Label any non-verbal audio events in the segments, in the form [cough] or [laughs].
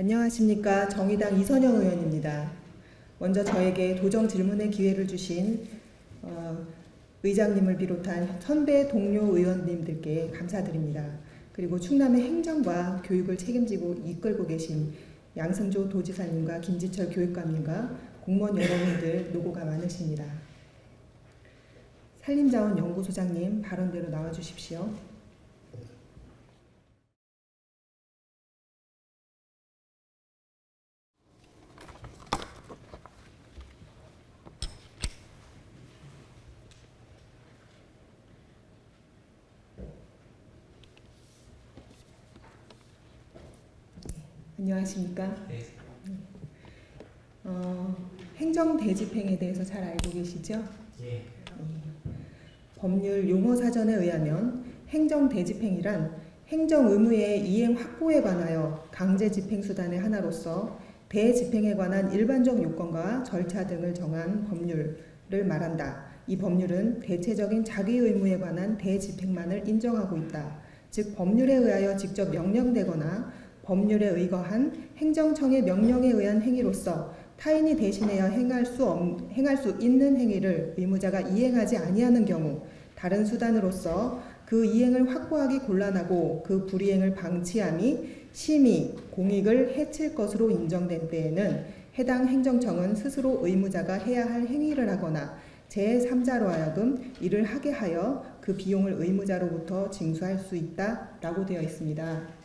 안녕하십니까. 정의당 이선영 의원입니다. 먼저 저에게 도정 질문의 기회를 주신 어, 의장님을 비롯한 선배 동료 의원님들께 감사드립니다. 그리고 충남의 행정과 교육을 책임지고 이끌고 계신 양승조 도지사님과 김지철 교육감님과 공무원 여러분들 노고가 많으십니다. 산림자원연구소장님 발언대로 나와 주십시오. 안녕하십니까? 네. 어, 행정 대집행에 대해서 잘 알고 계시죠? 예. 법률 용어 사전에 의하면 행정 대집행이란 행정 의무의 이행 확보에 관하여 강제 집행 수단의 하나로서 대집행에 관한 일반적 요건과 절차 등을 정한 법률을 말한다. 이 법률은 대체적인 자기 의무에 관한 대집행만을 인정하고 있다. 즉 법률에 의하여 직접 명령되거나 법률에 의거한 행정청의 명령에 의한 행위로서 타인이 대신하여 행할 수 없, 행할 수 있는 행위를 의무자가 이행하지 아니하는 경우 다른 수단으로서 그 이행을 확보하기 곤란하고 그 불이행을 방치함이 심히 공익을 해칠 것으로 인정된 때에는 해당 행정청은 스스로 의무자가 해야 할 행위를 하거나 제3자로 하여금 이를 하게 하여 그 비용을 의무자로부터 징수할 수 있다라고 되어 있습니다.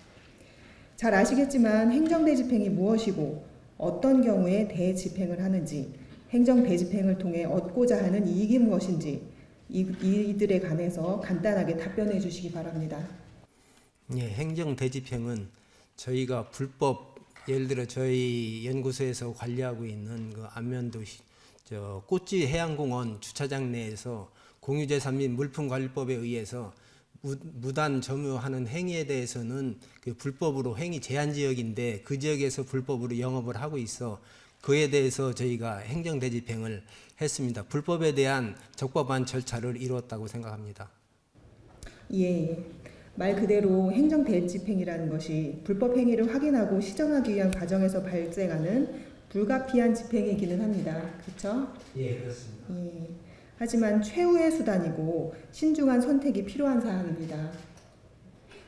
잘 아시겠지만 행정대집행이 무엇이고 어떤 경우에 대집행을 하는지 행정대집행을 통해 얻고자 하는 이익이 무엇인지 이, 이들에 관해서 간단하게 답변해 주시기 바랍니다. 예, 행정 대집행은 저희가 불법 예를 들어 저희 연구소에서 관리하고 있는 그 안면도 시- 저 꽃지 해양공원 주차장 내에서 공유재산 및 물품관리법에 의해서 무, 무단 점유하는 행위에 대해서는 그 불법으로 행위 제한 지역인데 그 지역에서 불법으로 영업을 하고 있어 그에 대해서 저희가 행정 대집행을 했습니다. 불법에 대한 적법한 절차를 이루었다고 생각합니다. 예, 예. 말 그대로 행정 대집행이라는 것이 불법 행위를 확인하고 시정하기 위한 과정에서 발생하는 불가피한 집행이기는 합니다. 그렇죠? 예, 그렇습니다. 예. 하지만 최후의 수단이고 신중한 선택이 필요한 사항입니다.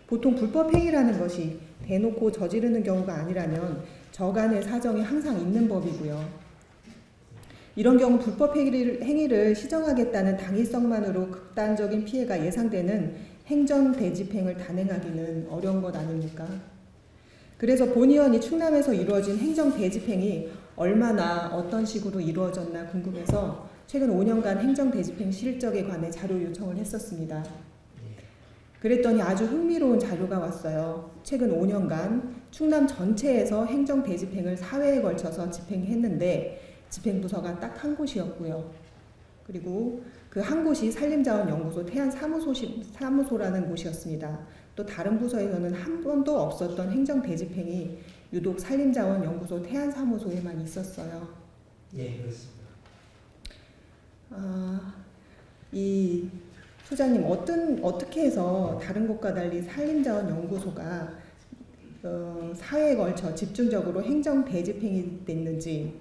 보통 불법 행위라는 것이 대놓고 저지르는 경우가 아니라면 저간의 사정이 항상 있는 법이고요. 이런 경우 불법 행위를, 행위를 시정하겠다는 당위성만으로 극단적인 피해가 예상되는 행정 대집행을 단행하기는 어려운 것 아닙니까? 그래서 본 의원이 충남에서 이루어진 행정 대집행이 얼마나 어떤 식으로 이루어졌나 궁금해서 최근 5년간 행정 대집행 실적에 관해 자료 요청을 했었습니다. 그랬더니 아주 흥미로운 자료가 왔어요. 최근 5년간 충남 전체에서 행정 대집행을 4회에 걸쳐서 집행했는데 집행부서가 딱 한 곳이었고요. 그리고 그 한 곳이 산림자원연구소 태안 사무소 사무소라는 곳이었습니다. 또 다른 부서에서는 한 번도 없었던 행정 대집행이 유독 산림자원연구소 태안 사무소에만 있었어요. 예, 그렇습니다. 아, 이 소장님 어떤 어떻게 해서 다른 곳과 달리 산림자원 연구소가 어, 사회에 걸쳐 집중적으로 행정 대집행이 됐는지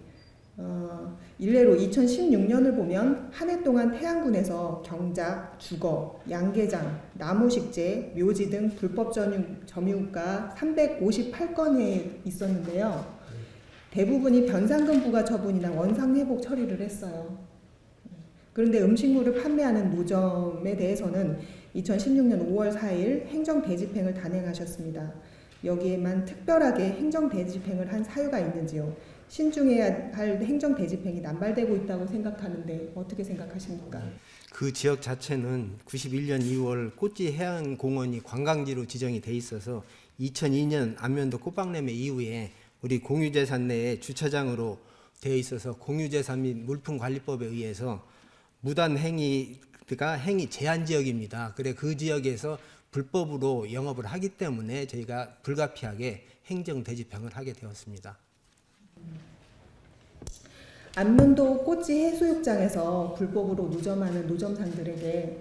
어, 일례로 2016년을 보면 한 해 동안 태안군에서 경작, 주거, 양계장, 나무식재, 묘지 등 불법 점유, 점유가 358건에 있었는데요. 대부분이 변상금 부과 처분이나 원상 회복 처리를 했어요. 그런데 음식물을 판매하는 노점에 대해서는 2016년 5월 4일 행정 대집행을 단행하셨습니다. 여기에만 특별하게 행정 대집행을 한 사유가 있는지요? 신중해야 할 행정 대집행이 남발되고 있다고 생각하는데 어떻게 생각하십니까? 그 지역 자체는 91년 2월 꽃지 해양공원이 관광지로 지정이 돼 있어서 2002년 안면도 꽃박람회 이후에 우리 공유재산 내에 주차장으로 되어 있어서 공유재산 및 물품관리법에 의해서 무단 행위가 행위 제한 지역입니다. 그래 그 지역에서 불법으로 영업을 하기 때문에 저희가 불가피하게 행정 대집행을 하게 되었습니다. 안면도 꽃지 해수욕장에서 불법으로 노점하는 노점상들에게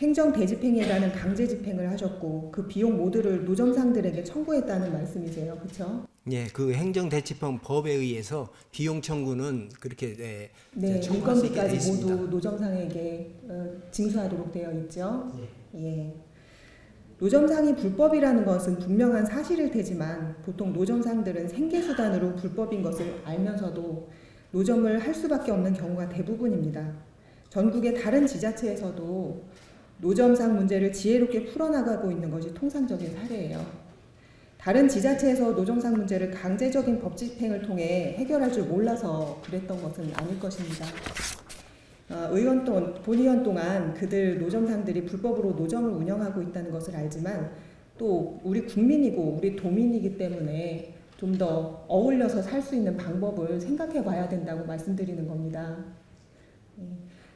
행정 대집행이라는 강제 집행을 하셨고 그 비용 모두를 노점상들에게 청구했다는 말씀이세요. 그렇죠? 예, 그 행정대치법 법에 의해서 비용 청구는 그렇게 예, 네, 청구할 수 있게 돼 인건비까지 있습니다. 모두 노점상에게 어, 징수하도록 되어 있죠. 예. 노점상이 불법이라는 것은 분명한 사실일 테지만 보통 노점상들은 생계수단으로 불법인 것을 알면서도 노점을 할 수밖에 없는 경우가 대부분입니다. 전국의 다른 지자체에서도 노점상 문제를 지혜롭게 풀어나가고 있는 것이 통상적인 사례예요. 다른 지자체에서 노점상 문제를 강제적인 법 집행을 통해 해결할 줄 몰라서 그랬던 것은 아닐 것입니다. 어, 의원 동, 본의원 동안 그들 노점상들이 불법으로 노점을 운영하고 있다는 것을 알지만 또 우리 국민이고 우리 도민이기 때문에 좀 더 어울려서 살 수 있는 방법을 생각해 봐야 된다고 말씀드리는 겁니다. 예.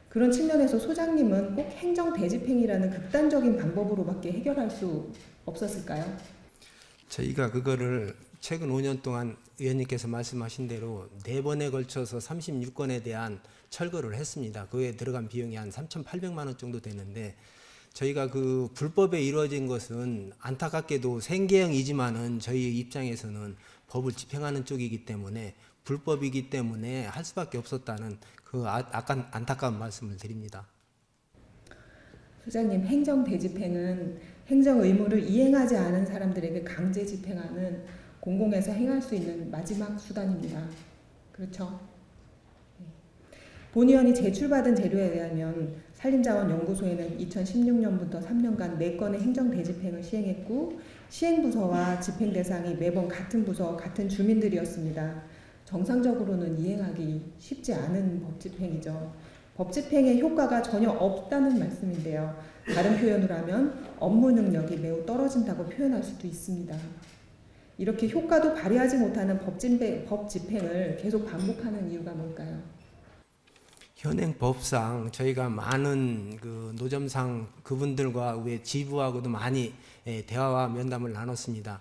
그런 측면에서 소장님은 꼭 행정 대집행이라는 극단적인 방법으로밖에 해결할 수 없었을까요? 저희가 그거를 최근 5년 동안 의원님께서 말씀하신 대로 네 번에 걸쳐서 36건에 대한 철거를 했습니다. 그에 들어간 비용이 한 3,800만 원 정도 되는데 저희가 그 불법에 이루어진 것은 안타깝게도 생계형이지만은 저희 입장에서는 법을 집행하는 쪽이기 때문에 불법이기 때문에 할 수밖에 없었다는 그 아, 약간 안타까운 말씀을 드립니다. 소장님, 행정 대집행은 행정 의무를 이행하지 않은 사람들에게 강제 집행하는 공공에서 행할 수 있는 마지막 수단입니다. 그렇죠? 네. 본의원이 제출받은 재료에 의하면 산림자원연구소에는 2016년부터 3년간 4건의 행정 대집행을 시행했고 시행부서와 집행 대상이 매번 같은 부서, 같은 주민들이었습니다. 정상적으로는 이행하기 쉽지 않은 법 집행이죠. 법 집행의 효과가 전혀 없다는 말씀인데요. 다른 표현으로 하면 업무 능력이 매우 떨어진다고 표현할 수도 있습니다. 이렇게 효과도 발휘하지 못하는 법 집행, 법 집행을 계속 반복하는 이유가 뭘까요? 현행 법상 저희가 많은 그 노점상 그분들과 왜 지부하고도 많이 예, 대화와 면담을 나눴습니다.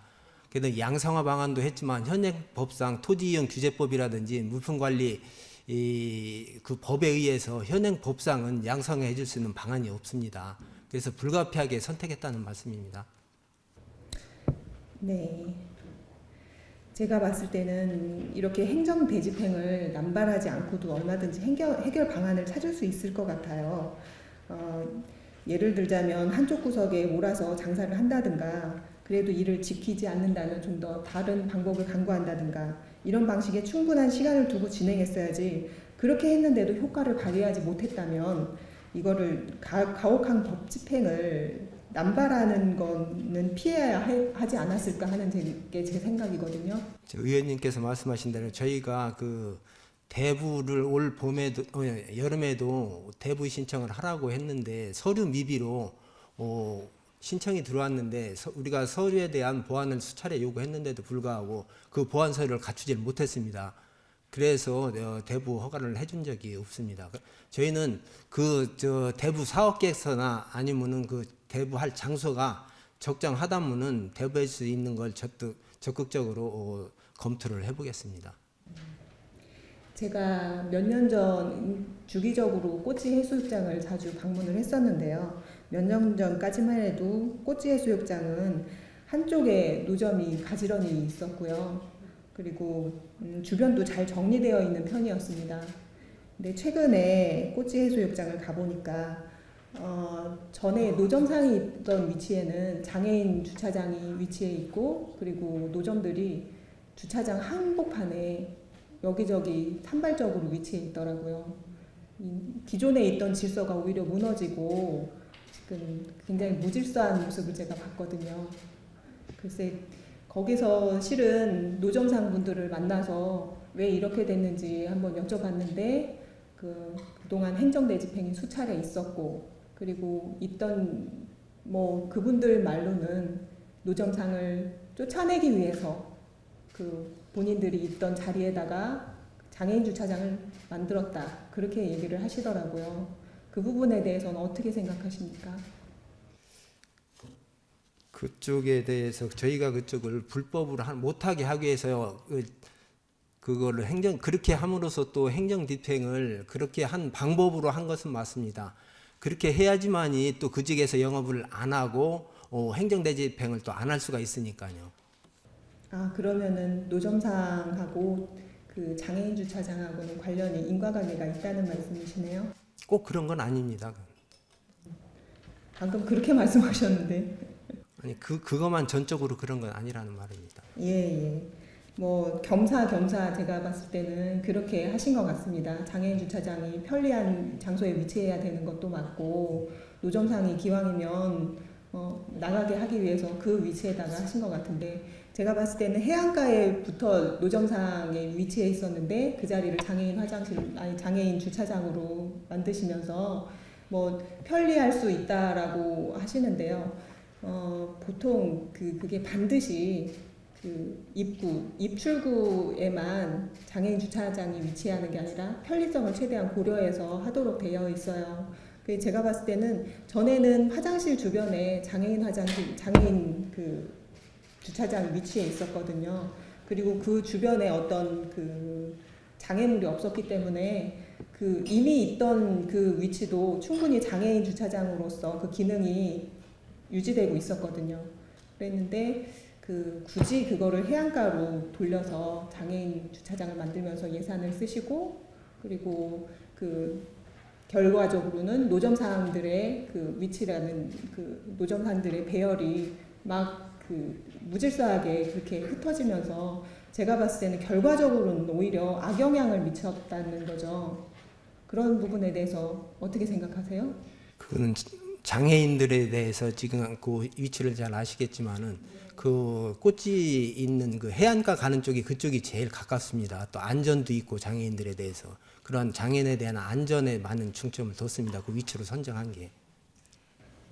그래도 양성화 방안도 했지만 현행 법상 토지이용 규제법이라든지 물품관리 이 그 법에 의해서 현행 법상은 양성해 줄 수 있는 방안이 없습니다. 그래서 불가피하게 선택했다는 말씀입니다. 네. 제가 봤을 때는 이렇게 행정 대집행을 남발하지 않고도 얼마든지 해결, 해결 방안을 찾을 수 있을 것 같아요. 어, 예를 들자면 한쪽 구석에 몰아서 장사를 한다든가, 그래도 이를 지키지 않는다는 좀더 다른 방법을 강구한다든가, 이런 방식에 충분한 시간을 두고 진행했어야지, 그렇게 했는데도 효과를 발휘하지 못했다면, 이거를 가, 가혹한 법 집행을 남발하는 거는 피해야 해- 하지 않았을까 하는 게 제 생각이거든요. 저 의원님께서 말씀하신 대로 저희가 그 대부를 올 봄에도 어, 여름에도 대부 신청을 하라고 했는데 서류 미비로 어, 신청이 들어왔는데 서- 우리가 서류에 대한 보완을 수차례 요구했는데도 불구하고 그 보완 서류를 갖추질 못했습니다. 그래서 어, 대부 허가를 해준 적이 없습니다. 그- 저희는 그 저 대부 사업 계획서나 아니면은 그 대부 할 장소가 적정하다면은 대부할 수 있는 걸 적극, 적극적으로 어, 검토를 해보겠습니다. 제가 몇 년 전 주기적으로 꼬치 해수욕장을 자주 방문을 했었는데요. 몇 년 전까지만 해도 꼬치 해수욕장은 한쪽에 노점이 가지런히 있었고요. 그리고 음, 주변도 잘 정리되어 있는 편이었습니다. 근데 최근에 꼬치 해수욕장을 가보니까 어, 전에 노점상이 있던 위치에는 장애인 주차장이 위치해 있고 그리고 노점들이 주차장 한복판에 여기저기 산발적으로 위치해 있더라고요. 이 기존에 있던 질서가 오히려 무너지고 지금 굉장히 무질서한 모습을 제가 봤거든요. 글쎄 거기서 실은 노점상 분들을 만나서 왜 이렇게 됐는지 한번 여쭤봤는데 그 그동안 행정대 집행이 수차례 있었고 그리고 있던 뭐 그분들 말로는 노점상을 쫓아내기 위해서 그 본인들이 있던 자리에다가 장애인 주차장을 만들었다 그렇게 얘기를 하시더라고요. 그 부분에 대해서는 어떻게 생각하십니까? 그쪽에 대해서 저희가 그쪽을 불법으로 한- 못하게 하기 위해서 그, 그거를 행정 그렇게 함으로써 또 행정 집행을 그렇게 한 방법으로 한 것은 맞습니다. 그렇게 해야지만이 또 그 직에서 영업을 안 하고 어, 행정 대집행을 또 안 할 수가 있으니까요. 아 그러면은 노점상하고 그 장애인 주차장하고는 관련이 인과관계가 있다는 말씀이시네요. 꼭 그런 건 아닙니다. 방금 그렇게 [laughs] 말씀하셨는데 아니 그 그것만 전적으로 그런 건 아니라는 말입니다. 예 예. 뭐 겸사겸사 제가 봤을 때는 그렇게 하신 것 같습니다. 장애인 주차장이 편리한 장소에 위치해야 되는 것도 맞고 노점상이 기왕이면 어, 나가게 하기 위해서 그 위치에다가 하신 것 같은데 제가 봤을 때는 해안가에부터 노점상에 위치해 있었는데 그 자리를 장애인 화장실 아니 장애인 주차장으로 만드시면서 뭐 편리할 수 있다라고 하시는데요. 어, 보통 그 그게 반드시 그 입구, 입출구에만 장애인 주차장이 위치하는 게 아니라 편리성을 최대한 고려해서 하도록 되어 있어요. 그 제가 봤을 때는 전에는 화장실 주변에 장애인 화장실, 장애인 그 주차장 위치해 있었거든요. 그리고 그 주변에 어떤 그 장애물이 없었기 때문에 그 이미 있던 그 위치도 충분히 장애인 주차장으로서 그 기능이 유지되고 있었거든요. 그랬는데 그 굳이 그거를 해안가로 돌려서 장애인 주차장을 만들면서 예산을 쓰시고 그리고 그 결과적으로는 노점상들의 그 위치라는 그 노점상들의 배열이 막그 무질서하게 그렇게 흩어지면서 제가 봤을 때는 결과적으로는 오히려 악영향을 미쳤다는 거죠. 그런 부분에 대해서 어떻게 생각하세요? 그거는 장애인들에 대해서 지금 그 위치를 잘 아시겠지만은 그 꽃이 있는 그 해안가 가는 쪽이 그쪽이 제일 가깝습니다. 또 안전도 있고 장애인들에 대해서 그러한 장애인에 대한 안전에 많은 중점을 뒀습니다. 그 위치로 선정한 게.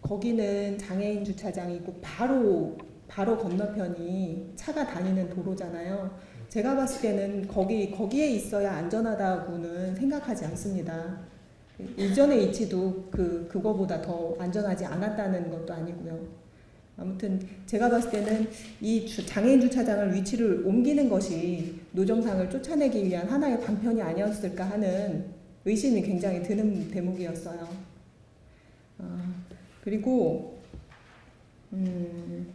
거기는 장애인 주차장이 있고 바로 바로 건너편이 차가 다니는 도로잖아요. 제가 봤을 때는 거기 거기에 있어야 안전하다고는 생각하지 않습니다. 이전의 위치도 그 그거보다 더 안전하지 않았다는 것도 아니고요. 아무튼 제가 봤을 때는 이 주- 장애인 주차장을 위치를 옮기는 것이 노점상을 쫓아내기 위한 하나의 방편이 아니었을까 하는 의심이 굉장히 드는 대목이었어요. 아, 그리고 음,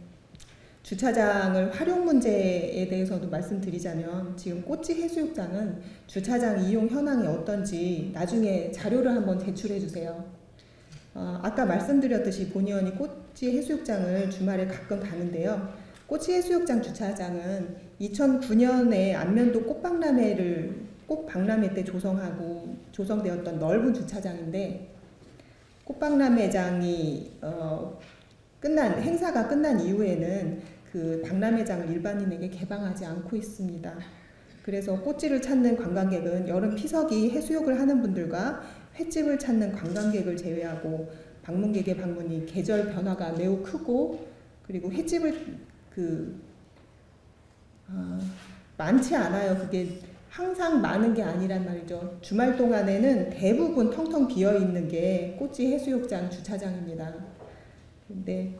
주차장을 활용 문제에 대해서도 말씀드리자면 지금 꼬치 해수욕장은 주차장 이용 현황이 어떤지 나중에 자료를 한번 제출해 주세요. 어, 아까 말씀드렸듯이 본의원이 꼬치 해수욕장을 주말에 가끔 가는데요. 꼬치 해수욕장 주차장은 2009년에 안면도 꽃박람회를 꽃박람회 때 조성하고 조성되었던 넓은 주차장인데 꽃박람회장이 어, 끝난 행사가 끝난 이후에는 그 박람회장을 일반인에게 개방하지 않고 있습니다. 그래서 꽃집을 찾는 관광객은 여름 피서기 해수욕을 하는 분들과 횟집을 찾는 관광객을 제외하고 방문객의 방문이 계절 변화가 매우 크고 그리고 횟집을 그 아, 많지 않아요. 그게 항상 많은 게 아니란 말이죠. 주말 동안에는 대부분 텅텅 비어 있는 게 꼬치 해수욕장 주차장입니다. 근데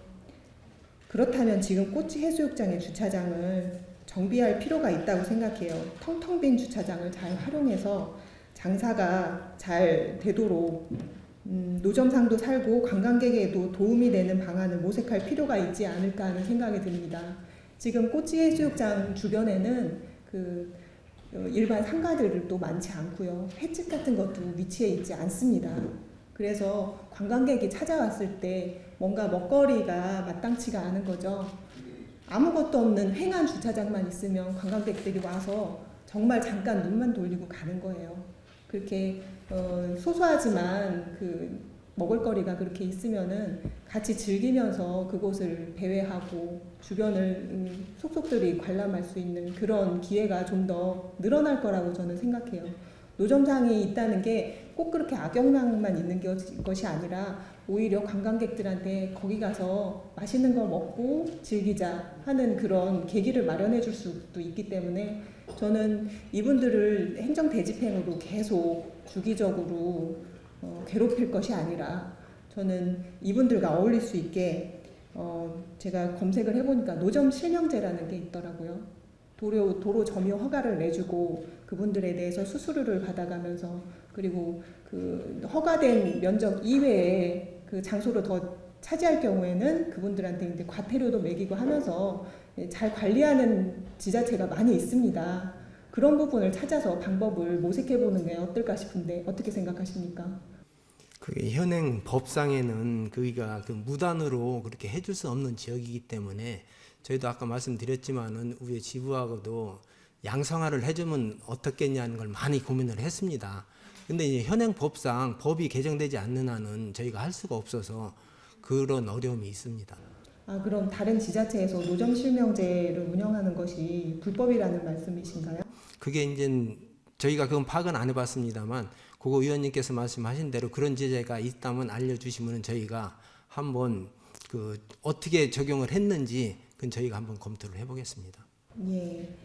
그렇다면 지금 꼬치 해수욕장의 주차장을 정비할 필요가 있다고 생각해요. 텅텅 빈 주차장을 잘 활용해서 장사가 잘 되도록 음, 노점상도 살고 관광객에도 도움이 되는 방안을 모색할 필요가 있지 않을까 하는 생각이 듭니다. 지금 꼬치 해수욕장 주변에는 그 어, 일반 상가들도 많지 않고요. 횟집 같은 것도 위치해 있지 않습니다. 그래서 관광객이 찾아왔을 때 뭔가 먹거리가 마땅치가 않은 거죠. 아무것도 없는 횡한 주차장만 있으면 관광객들이 와서 정말 잠깐 눈만 돌리고 가는 거예요. 그렇게 어, 소소하지만 그 먹을거리가 그렇게 있으면은 같이 즐기면서 그곳을 배회하고 주변을 음, 속속들이 관람할 수 있는 그런 기회가 좀 더 늘어날 거라고 저는 생각해요. 노점상이 있다는 게 꼭 그렇게 악영향만 있는 것- 것이 아니라 오히려 관광객들한테 거기 가서 맛있는 걸 먹고 즐기자 하는 그런 계기를 마련해 줄 수도 있기 때문에 저는 이분들을 행정 대집행으로 계속 주기적으로 어, 괴롭힐 것이 아니라 저는 이분들과 어울릴 수 있게 어, 제가 검색을 해보니까 노점 실명제라는 게 있더라고요. 도로, 도로 점유 허가를 내주고 그분들에 대해서 수수료를 받아가면서 그리고 그 허가된 면적 이외에 그 장소를 더 차지할 경우에는 그분들한테 이제 과태료도 매기고 하면서 예, 잘 관리하는 지자체가 많이 있습니다. 그런 부분을 찾아서 방법을 모색해 보는 게 어떨까 싶은데 어떻게 생각하십니까? 그게 현행 법상에는 그기가 그 무단으로 그렇게 해줄 수 없는 지역이기 때문에 저희도 아까 말씀드렸지만은 우리 지부하고도 양성화를 해주면 어떻겠냐는 걸 많이 고민을 했습니다. 근데 이제 현행 법상 법이 개정되지 않는 한은 저희가 할 수가 없어서 그런 어려움이 있습니다. 아 그럼 다른 지자체에서 노정 실명제를 운영하는 것이 불법이라는 말씀이신가요? 그게 이제 저희가 그건 파악은 안 해봤습니다만 그거 의원님께서 말씀하신 대로 그런 제재가 있다면 알려주시면 저희가 한번 그 어떻게 적용을 했는지 그건 저희가 한번 검토를 해보겠습니다. 예.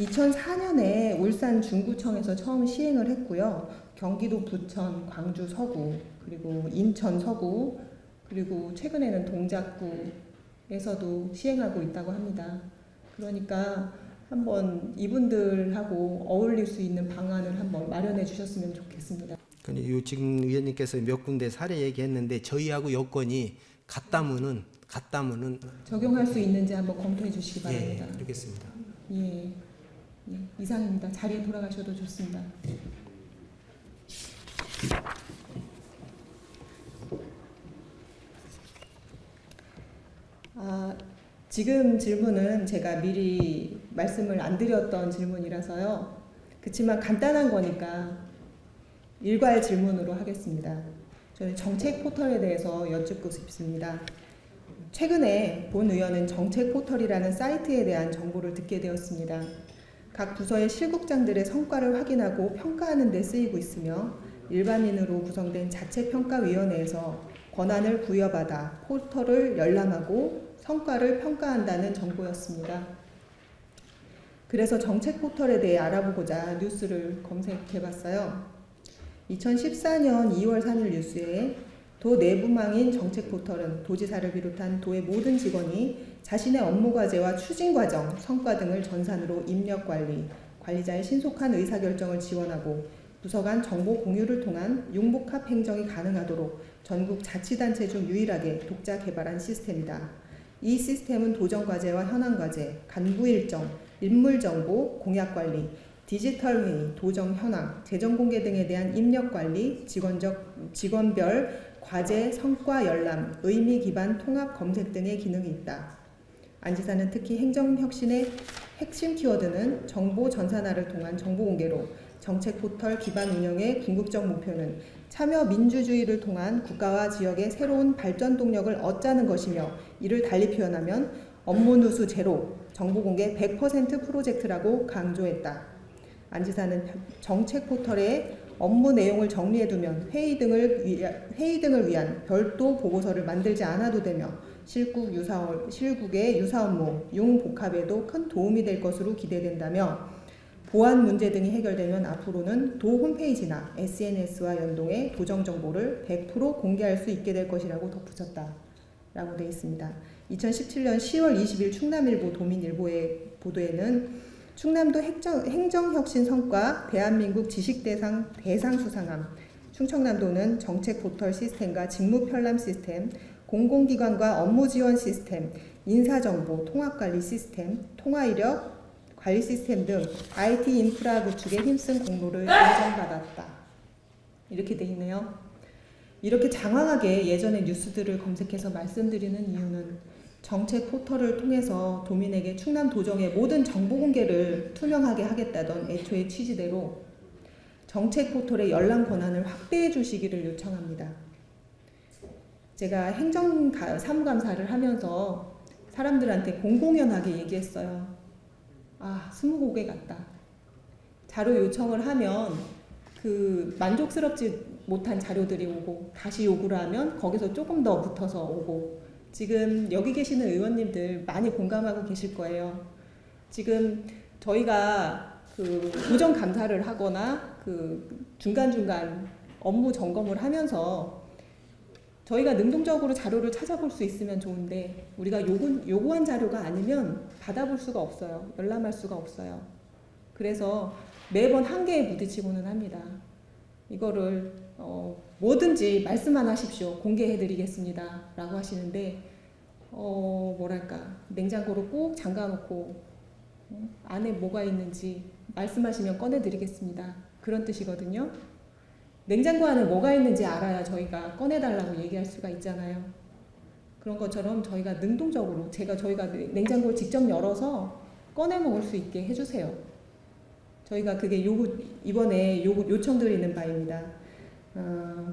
2004년에 울산 중구청에서 처음 시행을 했고요. 경기도 부천, 광주 서구, 그리고 인천 서구, 그리고 최근에는 동작구에서도 시행하고 있다고 합니다. 그러니까 한번 이분들하고 어울릴 수 있는 방안을 한번 마련해 주셨으면 좋겠습니다. 요 지금 의원님께서 몇 군데 사례 얘기했는데 저희하고 여건이 같다면은 같다면은 적용할 수 있는지 한번 검토해 주시기 바랍니다. 예, 그렇겠습니다. 예. 예, 이상입니다. 자리에 돌아가셔도 좋습니다. 아, 지금 질문은 제가 미리 말씀을 안 드렸던 질문이라서요. 그렇지만 간단한 거니까 일괄 질문으로 하겠습니다. 저는 정책 포털에 대해서 여쭙고 싶습니다. 최근에 본 의원은 정책 포털이라는 사이트에 대한 정보를 듣게 되었습니다. 각 부서의 실국장들의 성과를 확인하고 평가하는 데 쓰이고 있으며 일반인으로 구성된 자체 평가위원회에서 권한을 부여받아 포털을 열람하고 성과를 평가한다는 정보였습니다. 그래서 정책 포털에 대해 알아보고자 뉴스를 검색해 봤어요. 2014년 2월 3일 뉴스에 도 내부망인 정책 포털은 도지사를 비롯한 도의 모든 직원이 자신의 업무 과제와 추진 과정, 성과 등을 전산으로 입력 관리, 관리자의 신속한 의사결정을 지원하고 부서 간 정보 공유를 통한 융복합 행정이 가능하도록 전국 자치단체 중 유일하게 독자 개발한 시스템이다. 이 시스템은 도정 과제와 현안 과제, 간부 일정, 인물 정보, 공약 관리, 디지털 회의, 도정 현황, 재정 공개 등에 대한 입력 관리, 직원적 직원별 과제 성과 열람, 의미 기반 통합 검색 등의 기능이 있다. 안지사는 특히 행정 혁신의 핵심 키워드는 정보 전산화를 통한 정보 공개로 정책 포털 기반 운영의 궁극적 목표는 참여 민주주의를 통한 국가와 지역의 새로운 발전 동력을 얻자는 것이며 이를 달리 표현하면 업무 누수 제로, 정보 공개 100% 프로젝트라고 강조했다. 안 지사는 정책 포털에 업무 내용을 정리해두면 회의 등을 위, 회의 등을 위한 별도 보고서를 만들지 않아도 되며 실국 유사 실국의 유사 업무 융복합에도 큰 도움이 될 것으로 기대된다며 보안 문제 등이 해결되면 앞으로는 도 홈페이지나 SNS와 연동해 도정 정보를 100% 공개할 수 있게 될 것이라고 덧붙였다 라고 되어 있습니다. 2017년 10월 20일 충남일보 도민일보의 보도에는 충남도 행정, 행정혁신 성과 대한민국 지식대상 대상 수상함 충청남도는 정책 포털 시스템과 직무 편람 시스템 공공기관과 업무 지원 시스템 인사정보 통합관리 시스템 통화이력 관리 시스템 등 IT 인프라 구축에 힘쓴 공로를 인정받았다. 이렇게 돼 있네요. 이렇게 장황하게 예전의 뉴스들을 검색해서 말씀드리는 이유는 정책 포털을 통해서 도민에게 충남 도정의 모든 정보 공개를 투명하게 하겠다던 애초의 취지대로 정책 포털의 열람 권한을 확대해 주시기를 요청합니다. 제가 행정 사무감사를 하면서 사람들한테 공공연하게 얘기했어요. 아, 스무고개 같다. 자료 요청을 하면 그 만족스럽지 못한 자료들이 오고 다시 요구를 하면 거기서 조금 더 붙어서 오고 지금 여기 계시는 의원님들 많이 공감하고 계실 거예요. 지금 저희가 그 도정 감사를 하거나 그 중간중간 업무 점검을 하면서 저희가 능동적으로 자료를 찾아볼 수 있으면 좋은데 우리가 요구, 요구한 자료가 아니면 받아볼 수가 없어요. 열람할 수가 없어요. 그래서 매번 한계에 부딪히고는 합니다. 이거를 어, 뭐든지 말씀만 하십시오. 공개해드리겠습니다. 라고 하시는데 어, 뭐랄까 냉장고를 꼭 잠가놓고 어, 안에 뭐가 있는지 말씀하시면 꺼내드리겠습니다. 그런 뜻이거든요. 냉장고 안에 뭐가 있는지 알아야 저희가 꺼내달라고 얘기할 수가 있잖아요. 그런 것처럼 저희가 능동적으로 제가 저희가 냉장고를 직접 열어서 꺼내 먹을 수 있게 해주세요. 저희가 그게 요구 이번에 요구 요청드리는 바입니다. 어,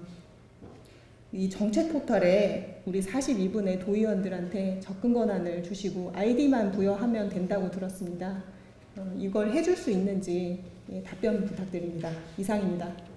이 정책 포털에 우리 42분의 도의원들한테 접근 권한을 주시고 아이디만 부여하면 된다고 들었습니다. 어, 이걸 해줄 수 있는지 예, 답변 부탁드립니다. 이상입니다.